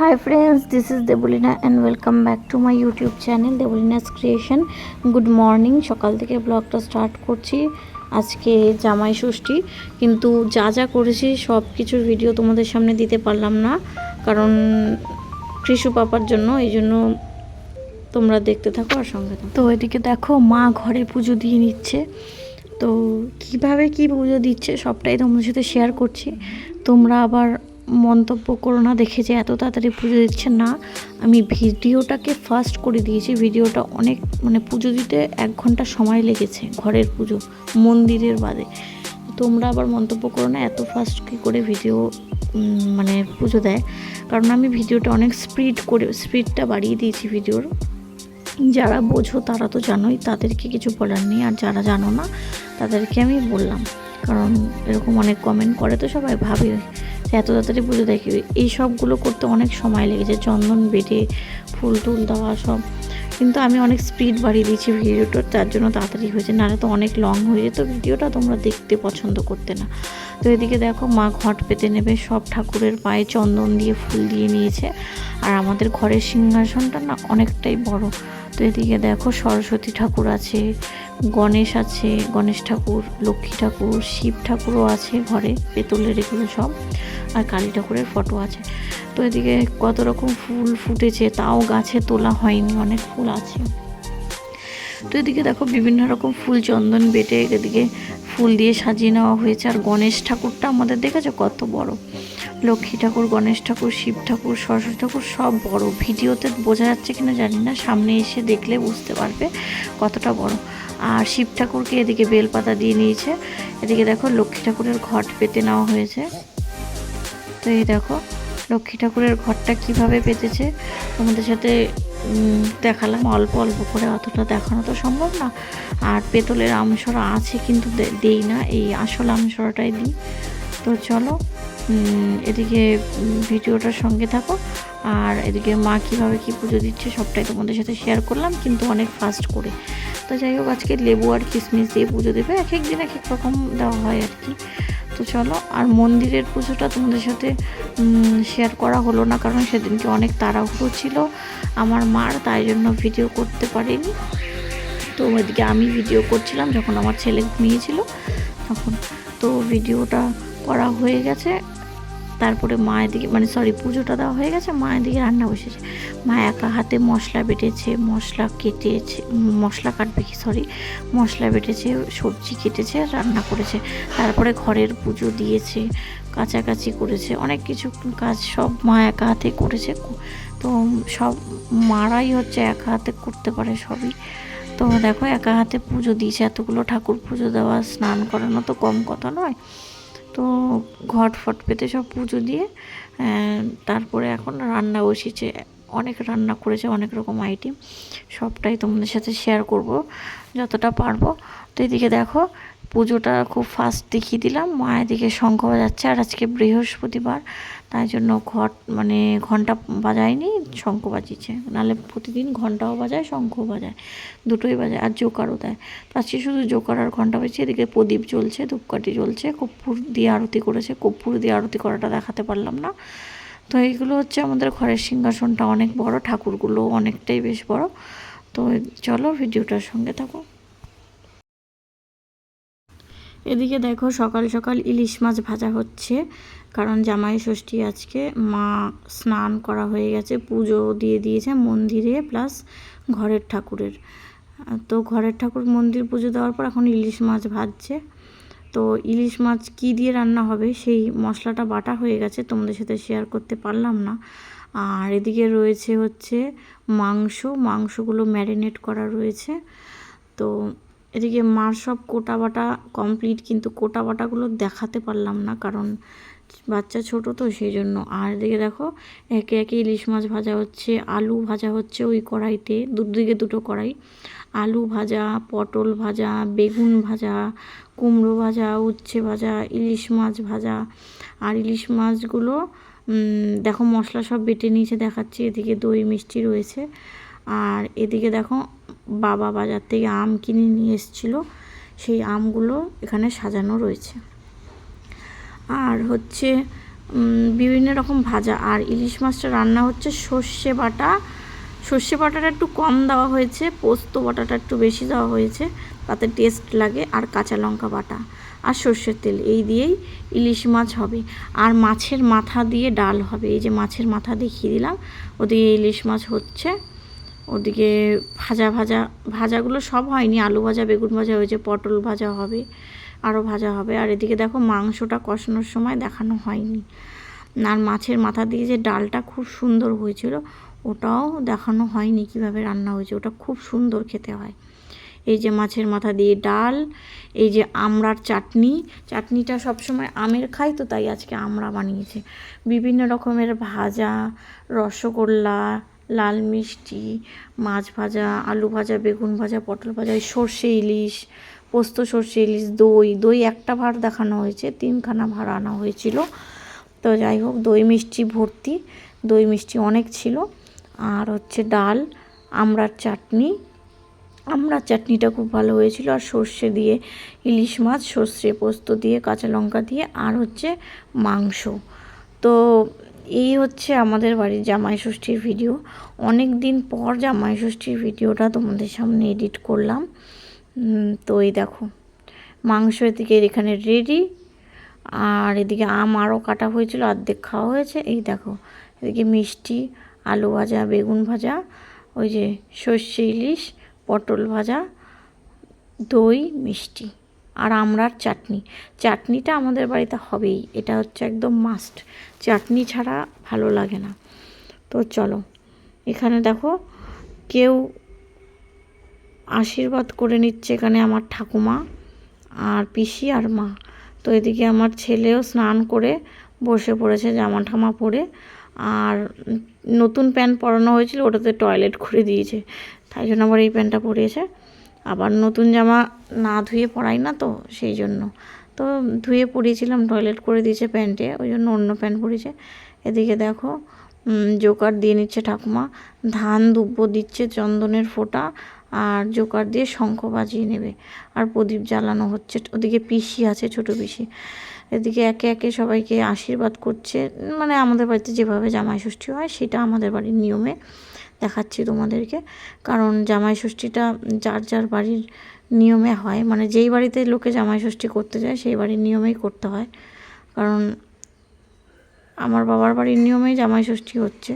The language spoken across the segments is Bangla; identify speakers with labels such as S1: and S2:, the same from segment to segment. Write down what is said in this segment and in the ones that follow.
S1: Hi friends this is Debolina and welcome back to my YouTube channel Debolina's creation good morning সকাল থেকে ব্লগটা স্টার্ট করছি। আজকে জামাই ষষ্ঠী, কিন্তু যা যা করেছি সব কিছুর ভিডিও তোমাদের সামনে দিতে পারলাম না, কারণ কৃষু পাপার জন্য, এই জন্য তোমরা দেখতে থাকো আর সঙ্গে তো এদিকে দেখো, মা ঘরে পুজো দিয়ে নিচ্ছে। তো কীভাবে কি পুজো দিচ্ছে সবটাই তোমাদের সাথে শেয়ার করছি। তোমরা আবার মন্তব্য করো না, দেখে যে এত তাড়াতাড়ি পুজো দিচ্ছে না। আমি ভিডিওটাকে ফার্স্ট করে দিয়েছি, ভিডিওটা অনেক মানে পুজো দিতে এক ঘণ্টা সময় লেগেছে ঘরের পুজো, মন্দিরের বাদে। তোমরা আবার মন্তব্য করো না, এত ফাস্ট কী করে ভিডিও মানে পুজো দেয়? কারণ আমি ভিডিওটা অনেক স্পিড করে স্পিডটা বাড়িয়ে দিয়েছি ভিডিওর। যারা বোঝো তারা তো জানোই, তাদেরকে কিছু বলার নেই। আর যারা জানো না, তাদেরকে আমি বললাম। কারণ এরকম অনেক কমেন্ট করে তো সবাই, ভাবে। এত তাড়াতাড়ি পুজো দেখি। এই সবগুলো করতে অনেক সময় লেগেছে। চন্দন বেটে, ফুল টুল দেওয়া সব। কিন্তু আমি অনেক স্পিড বাড়িয়ে দিয়েছি ভিডিওটা তার জন্য তাড়াতাড়ি হয়েছে। নাহলে তো অনেক লং হয়ে যেত ভিডিওটা, তোমরা দেখতে পছন্দ করতে না। তো এদিকে দেখো, মা ঘট পেতে নেবে। সব ঠাকুরের পায়ে চন্দন দিয়ে ফুল দিয়ে নিয়েছে। আর আমাদের ঘরের সিংহাসনটা না অনেকটাই বড়। তো এদিকে দেখো, সরস্বতী ঠাকুর আছে। গণেশ আছে, গণেশ ঠাকুর, লক্ষ্মী ঠাকুর, শিব ঠাকুরও আছে ঘরে পেতলের এগুলো সব, আর কালী ঠাকুরের ফটো আছে। তো এদিকে কত রকম ফুল ফুটেছে, তাও গাছে তোলা হয়নি, অনেক ফুল আছে। তো এদিকে দেখো বিভিন্ন রকম ফুল চন্দন বেটে এদিকে ফুল দিয়ে সাজিয়ে নেওয়া হয়েছে, আর গণেশ ঠাকুরটা আমাদের দেখেছ কত বড়? লক্ষ্মী ঠাকুর, গণেশ ঠাকুর, শিব ঠাকুর, সরস্বতী ঠাকুর সব বড়। ভিডিওতে বোঝা যাচ্ছে কিনা জানি না, সামনে এসে দেখলে বুঝতে পারবে কতটা বড়। আর শিব ঠাকুরকে এদিকে বেলপাতা দিয়ে নিয়েছে। এদিকে দেখো লক্ষ্মী ঠাকুরের ঘট পেতে নেওয়া হয়েছে। তো এই দেখো, লক্ষ্মী ঠাকুরের ঘরটা কীভাবে পেতেছে তোমাদের সাথে দেখালাম। অল্প অল্প করে, অতটা দেখানো তো সম্ভব না। আর পেতলের আমসরা আছে কিন্তু দেই না। এই আসল আমসরাটাই দিই। তো চলো এদিকে ভিডিওটার সঙ্গে থাকো। আর এদিকে মা কীভাবে কী পুজো দিচ্ছে সবটাই তোমাদের সাথে শেয়ার করলাম, কিন্তু অনেক ফাস্ট করে। তো যাই হোক, আজকে লেবু আর কিশমিশ দিয়ে পুজো দেবে। এক এক দিন এক এক রকম দেওয়া হয় আর কি। তো চলো, আর মন্দিরের পুজোটা তোমাদের সাথে শেয়ার করা হলো না, কারণ সেদিনকে অনেক তাড়াহুড়ো ছিল আমার মার, তাই জন্য ভিডিও করতে পারিনি। তো ওইদিকে আমি ভিডিও করছিলাম যখন আমার ছেলে ঘুমিয়েছিল, তখন। তো ভিডিওটা করা হয়ে গেছে। তারপরে মা এদিকে মানে সরি পুজোটা দেওয়া হয়ে গেছে মা এদিকে রান্না বসেছে। মা একা হাতে মশলা বেটেছে, মশলা কেটেছে, মশলা কাটবে কি সরি মশলা বেটেছে, সবজি কেটেছে রান্না করেছে। তারপরে ঘরের পুজো দিয়েছে কাছাকাছি করেছে, অনেক কিছু কাজ সব মা একা হাতে করেছে। তো সব মারাই হচ্ছে একা হাতে করতে পারে সবই। তো দেখো, একা হাতে পুজো দিয়েছে, এতগুলো ঠাকুর পুজো দেওয়া, স্নান করানো তো কম কথা নয়। তো ঘট ফট পেতে সব পুজো দিয়ে তারপরে এখন রান্না বসেছে অনেক রান্না করেছে, অনেক রকম আইটেম সবটাই তোমাদের সাথে শেয়ার করব, যতটা পারব। তো এদিকে দেখো পুজোটা খুব ফাস্ট দেখিয়ে দিলাম। মা এদিকে শঙ্খ বাজাচ্ছে আর আজকে বৃহস্পতিবার, তাই জন্য ঘট মানে ঘণ্টা বাজায়নি, শঙ্খ বাজিয়েছে। নাহলে প্রতিদিন ঘন্টাও বাজায়, শঙ্খও বাজায়। দুটোই বাজায়, আর জোকারও দেয়। তো আজকে শুধু জোকার আর ঘণ্টা বাজছে এদিকে প্রদীপ জ্বলছে, ধূপকাঠি জ্বলছে, কর্পূর দিয়ে আরতি করেছে। কর্পূর দিয়ে আরতি করাটা দেখাতে পারলাম না। তো এইগুলো হচ্ছে আমাদের ঘরের সিংহাসনটা অনেক বড়, ঠাকুরগুলো অনেকটাই বেশ বড়। তো চলো ভিডিওটার সঙ্গে থাকো। এদিকে দেখো সকাল সকাল ইলিশ মাছ ভাজা হচ্ছে, কারণ জামাই ষষ্ঠী আজকে, মা স্নান করা হয়ে গেছে, পুজো দিয়ে দিয়েছে মন্দিরে, প্লাস ঘরের ঠাকুরের। তো ঘরের ঠাকুর মন্দির পুজো দেওয়ার পর এখন ইলিশ মাছ ভাজছে। তো ইলিশ মাছ কী দিয়ে রান্না হবে, সেই মশলাটা বাটা হয়ে গেছে, তোমাদের সাথে শেয়ার করতে পারলাম না। আর এদিকে রয়েছে হচ্ছে মাংস, মাংসগুলো ম্যারিনেট করা রয়েছে। তো এদিকে মার সব কোটা বাটা কমপ্লিট কিন্তু কোটা বাটাগুলো দেখাতে পারলাম না কারণ বাচ্চা ছোট তো সেই জন্য। আর এদিকে দেখো, একে একে ইলিশ মাছ ভাজা হচ্ছে, আলু ভাজা হচ্ছে ওই কড়াইতে, দুদিকে দুটো কড়াই। আলু ভাজা, পটল ভাজা, বেগুন ভাজা, কুমড়ো ভাজা, উচ্ছে ভাজা, ইলিশ মাছ ভাজা। আর ইলিশ মাছগুলো দেখো মশলা সব বেটে নিয়েছে, দেখাচ্ছি। এদিকে দই, মিষ্টি রয়েছে। আর এদিকে দেখো বাবা বাজার থেকে আম কিনে নিয়ে এসেছিল। সেই আমগুলো এখানে সাজানো রয়েছে। আর হচ্ছে বিভিন্ন রকম ভাজা। আর ইলিশ মাছটা রান্না হচ্ছে সর্ষে বাটা। সর্ষে বাটাটা একটু কম দেওয়া হয়েছে, পোস্ত বাটাটা একটু বেশি দেওয়া হয়েছে, তাতে টেস্ট লাগে। আর কাঁচা লঙ্কা বাটা আর সর্ষের তেল, এই দিয়েই ইলিশ মাছ হবে। আর মাছের মাথা দিয়ে ডাল হবে। এই যে মাছের মাথা দেখিয়ে দিলাম, ওদিকে ইলিশ মাছ হচ্ছে। ওদিকে ভাজা ভাজা, ভাজাগুলো সব হয়নি, আলু ভাজা, বেগুন ভাজা হয়েছে, পটল ভাজা হবে, আরও ভাজা হবে। আর এদিকে দেখো মাংসটা কষানোর সময় দেখানো হয়নি। আর মাছের মাথা দিয়ে যে ডালটা খুব সুন্দর হয়েছিল, ওটাও দেখানো হয়নি কীভাবে রান্না হয়েছে। ওটা খুব সুন্দর খেতে হয়। এই যে মাছের মাথা দিয়ে ডাল, এই যে আমড়ার চাটনি, চাটনিটা সবসময় আমের খাই তো, তাই আজকে আমড়া বানিয়েছে। বিভিন্ন রকমের ভাজা, রসগোল্লা লাল মিষ্টি, মাছ ভাজা, আলু ভাজা, বেগুন ভাজা, পটল ভাজা সর্ষে ইলিশ, পোস্ত, সর্ষে ইলিশ, দই দই একটা ভার দেখানো হয়েছে, তিনখানা ভার আনা হয়েছিল। তো যাই হোক, দই মিষ্টি ভর্তি, দই মিষ্টি অনেক ছিল। আর হচ্ছে ডাল, আমড়ার চাটনি। আমড়ার চাটনিটা খুব ভালো হয়েছিল। আর সর্ষে দিয়ে ইলিশ মাছ, সর্ষে পোস্ত দিয়ে, কাঁচা লঙ্কা দিয়ে, আর হচ্ছে মাংস। তো এই হচ্ছে আমাদের বাড়ির জামাই ষষ্ঠীর ভিডিও অনেক দিন পর জামাই ষষ্ঠীর ভিডিওটা তোমাদের সামনে এডিট করলাম। তো এই দেখো, মাংস এদিকে এখানে রেডি আর এদিকে আম আরও কাটা হয়েছিল, অর্ধেক খাওয়া হয়েছে। এই দেখো, এদিকে মিষ্টি, আলু ভাজা, বেগুন ভাজা, ওই যে সর্ষে ইলিশ, পটল ভাজা, দই, মিষ্টি। আর আমড়ার চাটনি। চাটনিটা আমাদের বাড়িতে হবেই, এটা হচ্ছে একদম মাস্ট চাটনি ছাড়া ভালো লাগে না। তো চলো, এখানে দেখো, কেউ আশীর্বাদ করে নিচ্ছে এখানে আমার ঠাকুমা আর পিসি আর মা। তো এদিকে আমার ছেলেও স্নান করে বসে পড়েছে, জামা ঠামা পরে। আর নতুন প্যান্ট পরানো হয়েছিল, ওটাতে টয়লেট করে দিয়েছে। তাই জন্য আবার এই প্যান্টটা পরিয়েছে। আবার নতুন জামা না ধুয়ে পরাই না তো সেই জন্য। তো ধুয়ে পরিয়েছিলাম টয়লেট করে দিয়েছে প্যান্টে ওই জন্য অন্য প্যান্ট পরিয়েছে এদিকে দেখো জোকার দিয়ে নিচ্ছে ঠাকুমা। ধান দুব্বো দিচ্ছে চন্দনের ফোঁটা আর জোকার দিয়ে শঙ্খ বাজিয়ে নেবে। আর প্রদীপ জ্বালানো হচ্ছে, ওদিকে পিসি আছে, ছোট পিসি। এদিকে একে একে সবাইকে আশীর্বাদ করছে। মানে আমাদের বাড়িতে যেভাবে জামাই ষষ্ঠী হয়, সেটা আমাদের বাড়ির নিয়মে দেখাচ্ছি তোমাদেরকে। কারণ জামাই ষষ্ঠীটা যার যার বাড়ির নিয়মে হয় মানে যেই বাড়িতে লোকে জামাই ষষ্ঠী করতে যায়, সেই বাড়ির নিয়মেই করতে হয়। কারণ আমার বাবার বাড়ির নিয়মেই জামাই ষষ্ঠী হচ্ছে,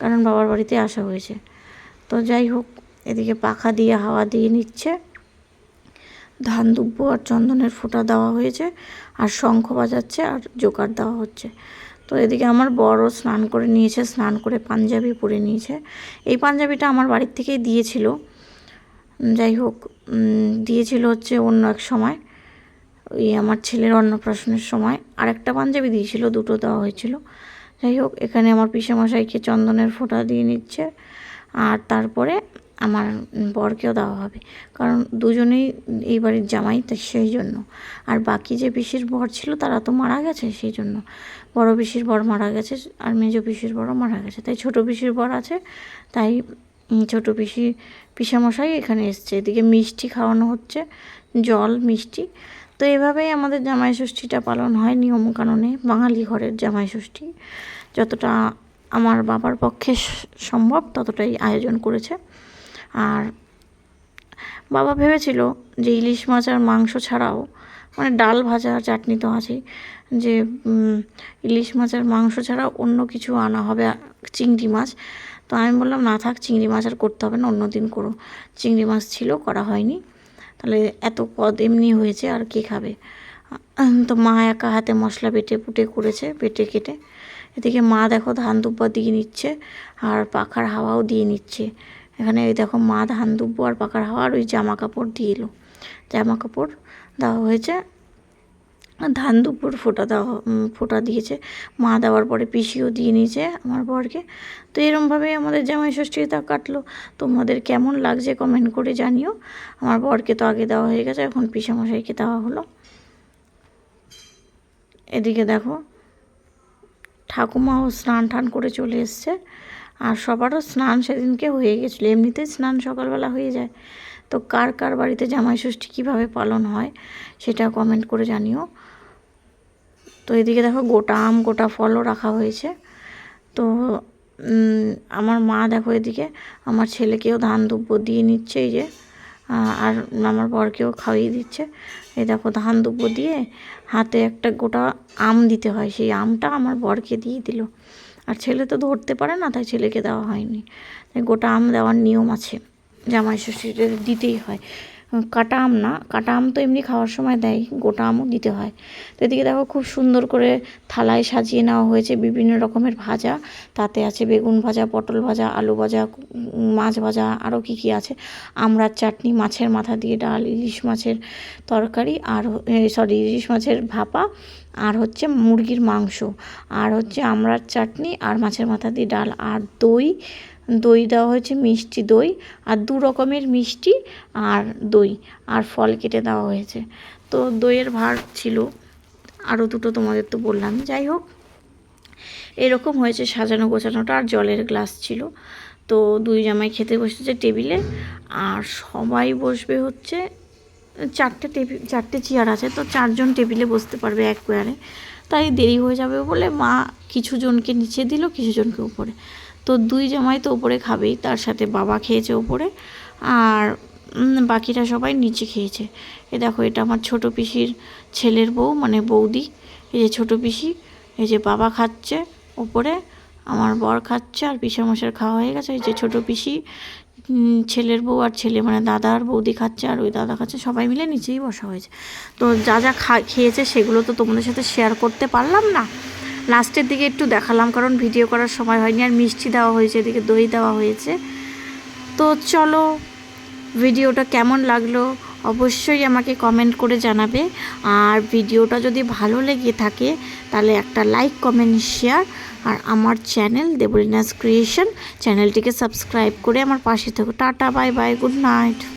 S1: কারণ বাবার বাড়িতে আসা হয়েছে। তো যাই হোক, এদিকে পাখা দিয়ে হাওয়া দিয়ে নিচ্ছে। ধান দুব্বো আর চন্দনের ফোঁটা দেওয়া হয়েছে, আর শঙ্খ বাজাচ্ছে আর জোকার দেওয়া হচ্ছে। তো এদিকে আমার বড় স্নান করে নিয়েছে, স্নান করে পাঞ্জাবি পরে নিয়েছে। এই পাঞ্জাবিটা আমার বাড়ির থেকেই দিয়েছিল। যাই হোক দিয়েছিল হচ্ছে অন্য এক সময়, ওই আমার ছেলের অন্নপ্রাশনের সময়। আরেকটা পাঞ্জাবি দিয়েছিল, দুটো দেওয়া হয়েছিল। যাই হোক, এখানে আমার পিসামশাইকে চন্দনের ফোঁটা দিয়ে নিচ্ছে। আর তারপরে আমার বরকেও দেওয়া হবে। কারণ দুজনেই এই বাড়ির জামাই তো সেই জন্য। আর বাকি যে পিসির বর ছিল, তারা তো মারা গেছে সেই জন্য। বড় পিসির বর মারা গেছে আর মেজো পিসির বরও মারা গেছে। তাই ছোট পিসির বর আছে, তাই ছোট পিসি, পিসামশাই এখানে এসছে। এদিকে মিষ্টি খাওয়ানো হচ্ছে, জল, মিষ্টি। তো এভাবেই আমাদের জামাই ষষ্ঠীটা পালন হয় নিয়মকানুনে, বাঙালি ঘরের জামাই ষষ্ঠী। যতটা আমার বাবার পক্ষে সম্ভব, ততটাই আয়োজন করেছে। আর বাবা ভেবেছিল যে ইলিশ মাছ আর মাংস ছাড়াও মানে ডাল ভাজা আর চাটনি তো আছেই, যে ইলিশ মাছ আর মাংস ছাড়াও অন্য কিছু আনা হবে, চিংড়ি মাছ। তো আমি বললাম, না থাক, চিংড়ি মাছ আর করতে হবে না, অন্য দিন করো। চিংড়ি মাছ ছিল, করা হয়নি। তাহলে এত পদ এমনি হয়েছে, আর কে খাবে? তো মা একা হাতে মশলা বেটে পুটে করেছে, বেটে কেটে। এদিকে মা দেখো ধান দুব্বা দিয়ে নিচ্ছে, আর পাখার হাওয়াও দিয়ে নিচ্ছে। এখানে এই দেখো মা ধান দুব্বো আর পাখার হাওয়ার ওই জামা কাপড় দিয়ে এলো। জামা কাপড় দেওয়া হয়েছে। ধান দুপুর ফোঁটা দেওয়া ফোঁটা দিয়েছে। মা দেওয়ার পরে পিসিও দিয়ে নিয়েছে আমার বরকে। তো এরমভাবেই আমাদের জামাই ষষ্ঠীটা কাটলো। তোমাদের কেমন লাগছে কমেন্ট করে জানিও। আমার বরকে তো আগে দেওয়া হয়ে গেছে, এখন পিসামশাইকে দেওয়া হলো। এদিকে দেখো ঠাকুমাও স্নান টান করে চলে এসছে। আর সবারও স্নান সেদিনকে হয়ে গেছিল। এমনিতেই স্নান সকালবেলা হয়ে যায়। তো কার কার বাড়িতে জামাই ষষ্ঠী কীভাবে পালন হয় সেটা কমেন্ট করে জানিও। তো এদিকে দেখো গোটা আম, গোটা ফলও রাখা হয়েছে। তো আমার মা দেখো এদিকে, আমার ছেলেকেও ধান দুব্বো দিয়ে নিচ্ছে এই যে আর আমার বরকেও খাইয়ে দিচ্ছে। এই দেখো ধান দুব্বো দিয়ে হাতে একটা গোটা আম দিতে হয়। সেই আমটা আমার বরকে দিয়ে দিল। আর ছেলে তো ধরতে পারে না, তাই ছেলেকে দেওয়া হয়নি। তাই গোটা আম দেওয়ার নিয়ম আছে জামাই ষষ্ঠীতে দিতেই হয়। কাটা আম না। কাটা আম তো এমনি খাওয়ার সময় দেয়, গোটা আমও দিতে হয়। তো এদিকে দেখো খুব সুন্দর করে থালায় সাজিয়ে নেওয়া হয়েছে বিভিন্ন রকমের ভাজা। তাতে আছে বেগুন ভাজা, পটল ভাজা, আলু ভাজা মাছ ভাজা, আরও কী কী আছে। আমড়ার চাটনি, মাছের মাথা দিয়ে ডাল, ইলিশ মাছের তরকারি, আর সরি, ইলিশ মাছের ভাপা, আর হচ্ছে মুরগির মাংস, আর হচ্ছে আমড়ার চাটনি, আর মাছের মাথা দিয়ে ডাল, আর দই দই দেওয়া হয়েছে মিষ্টি দই আর দু রকমের মিষ্টি আর দই আর ফল কেটে দেওয়া হয়েছে। তো দইয়ের ভার ছিল আরও দুটো তোমাদের তো বললাম। যাই হোক, এরকম হয়েছে সাজানো গোছানোটা আর জলের গ্লাস ছিল। তো দুই জামাই খেতে বসেছে টেবিলে আর সবাই বসবে হচ্ছে, চারটে টেবিল চারটে চেয়ার আছে তো চারজন টেবিলে বসতে পারবে এক পেয়ারে। তাই দেরি হয়ে যাবে বলে মা কিছু জনকে নিচে দিল কিছু জনকে উপরে। তো দুই জামাই তো উপরে খাবেই, তার সাথে বাবা খেয়েছে ওপরে আর বাকিরা সবাই নিচে খেয়েছে। এ দেখো, এটা আমার ছোট পিসির ছেলের বউ মানে বৌদি। এই যে ছোট পিসি, এই যে বাবা খাচ্ছে ওপরে আমার বর খাচ্ছে আর পিসামশার খাওয়া হয়ে গেছে। এই যে ছোট পিসি ছেলের বউ আর ছেলে মানে দাদা আর বৌদি খাচ্ছে আর ওই দাদা খাচ্ছে, সবাই মিলে নিচেই বসা হয়েছে। তো যা যা খা, খেয়েছে সেগুলো তো তোমাদের সাথে শেয়ার করতে পারলাম না। লাস্টের দিকে একটু দেখালাম, কারণ ভিডিও করার সময় হয়নি আর মিষ্টি দেওয়া হয়েছে, এদিকে দই দেওয়া হয়েছে। তো চলো, ভিডিওটা কেমন লাগল অবশ্যই আমাকে কমেন্ট করে জানাবে। আর ভিডিওটা যদি ভালো লেগে থাকে, তাহলে একটা লাইক কমেন্ট শেয়ার আর আমার চ্যানেল দেবলিনাস ক্রিয়েশন চ্যানেলটিকে সাবস্ক্রাইব করে আমার পাশে থাকো। Tata bye bye good night